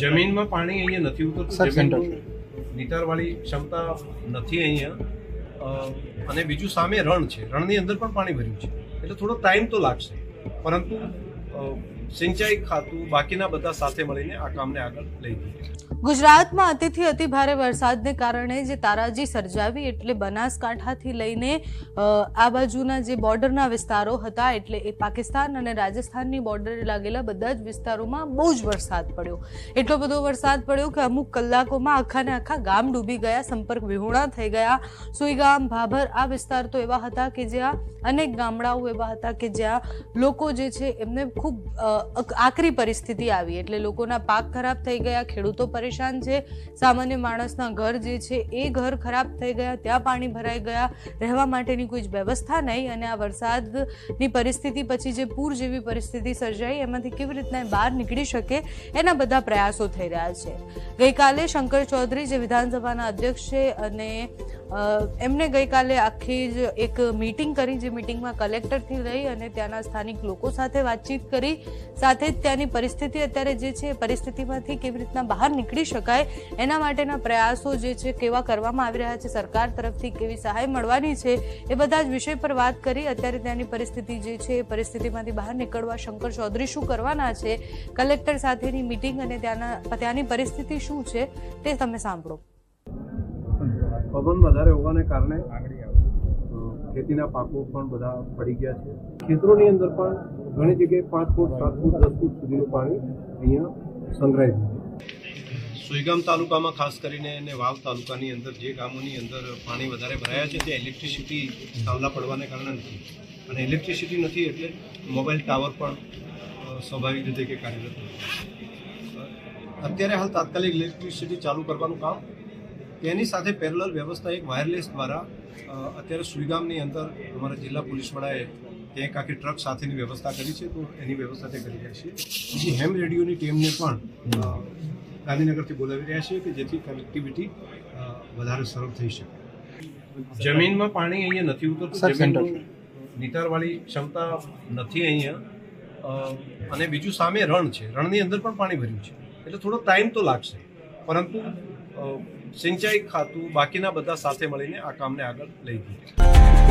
જમીનમાં પાણી અહીંયા નથી ઉતરતું. જમીનનું નિતારવાળી ક્ષમતા નથી અહીંયા. અને બીજું સામે રણ છે. રણની અંદર પણ પાણી ભર્યું છે. એટલે થોડો ટાઈમ તો લાગશે. પરંતુ સિંચાઈ ખાતું બાકીના બધા સાથે મળીને આ કામને આગળ લઈ જઈએ ગુજરાતમાં અતિથી અતિ ભારે વરસાદને કારણે જે તારાજી સર્જાવી એટલે બનાસકાંઠાથી લઈને આ બાજુના જે બોર્ડરના વિસ્તારો હતા એટલે એ પાકિસ્તાન અને રાજસ્થાનની બોર્ડરે લાગેલા બધા જ વિસ્તારોમાં બહુ જ વરસાદ પડ્યો. એટલો બધો વરસાદ પડ્યો કે અમુક કલાકોમાં આખા ને આખા ગામ ડૂબી ગયા, સંપર્ક વિહોણા થઈ ગયા. સુઈગામ, ભાભર, આ વિસ્તાર તો એવા હતા કે જ્યાં અનેક ગામડાઓ એવા હતા કે જ્યાં લોકો જે છે એમને ખૂબ આકરી પરિસ્થિતિ આવી. એટલે લોકોના પાક ખરાબ થઈ ગયા, ખેડૂતો પરેશાન છે. સામાન્ય માણસના ઘર જે છે, એ ઘર ખરાબ થઈ ગયા, ત્યાં પાણી ભરાઈ ગયા. રહેવા માટેની કોઈ જ વ્યવસ્થા નહીં અને આ વરસાદની પરિસ્થિતિ પછી જે પૂર જેવી પરિસ્થિતિ સર્જાઈ, એમાંથી કેવી રીતના બહાર નીકળી શકે એના બધા પ્રયાસો થઈ રહ્યા છે. ગઈકાલે શંકર ચૌધરી જે વિધાનસભાના અધ્યક્ષ છે અને એમને ગઈકાલે આખી જ એક મીટિંગ કરી, જે મીટિંગમાં કલેક્ટરથી લઈ અને ત્યાંના સ્થાનિક લોકો સાથે વાતચીત કરી. સાથે જ ત્યાંની પરિસ્થિતિ અત્યારે જે છે પરિસ્થિતિમાંથી કેવી રીતના બહાર નીકળી શકાય, એના માટેના પ્રયાસો જે છે, કેવા કરવામાં આવી રહ્યા છે, સરકાર તરફથી કેવી સહાય મળવાની છે, એ બધા જ વિષય પર વાત કરી. અત્યારે ત્યાંની પરિસ્થિતિ જે છે, એ પરિસ્થિતિમાંથી બહાર નીકળવા શંકર ચૌધરી શું કરવાના છે કલેક્ટર સાથેની મીટિંગ અને ત્યાંના, ત્યાંની પરિસ્થિતિ શું છે, તે તમે સાંભળો. પવન વધારે હોવાને કારણે ખેતીના પાકો પણ બધા પડી ગયા છે. ખેતરોની અંદર પણ ઘણી જગ્યાએ પાંચ ફૂટ સાત ફૂટ દસ ફૂટ સુધીનું પાણી અહીંયા સંગ્રહાય છે. સુઈગામ તાલુકામાં ખાસ કરીને અને વાવ તાલુકાની અંદર જે ગામોની અંદર પાણી વધારે ભરાયા છે ત્યાં ઇલેક્ટ્રિસિટી થાંભલા પડવાને કારણે નથી. અને ઇલેક્ટ્રિસિટી નથી એટલે મોબાઈલ ટાવર પણ સ્વાભાવિક રીતે કે કાર્યરત અત્યારે હાલ તાત્કાલિક ઇલેક્ટ્રિસિટી ચાલુ કરવાનું કામ તેની સાથે પેરેલલ વ્યવસ્થા એક વાયરલેસ દ્વારા અત્યારે સુઈગામની અંદર અમારા જિલ્લા પોલીસ વડાએ ત્યાં એક આખી ટ્રક સાથેની વ્યવસ્થા કરી છે તો એની વ્યવસ્થા તે કરી રહ્યા છીએ. બીજી હેમ રેડિયોની ટીમને પણ ગાંધીનગરથી બોલાવી રહ્યા છીએ કે જેથી કનેક્ટિવિટી વધારે સરળ થઈ શકે. જમીનમાં પાણી અહીંયા નથી ઉતરતું નિતારવાળી ક્ષમતા નથી અહીંયા. અને બીજું સામે રણ છે રણની અંદર પણ પાણી ભર્યું છે. એટલે થોડો ટાઈમ તો લાગશે. પરંતુ સિંચાઈ ખાતું બાકીના બધા સાથે મળીને આ કામને આગળ લઈ જઈએ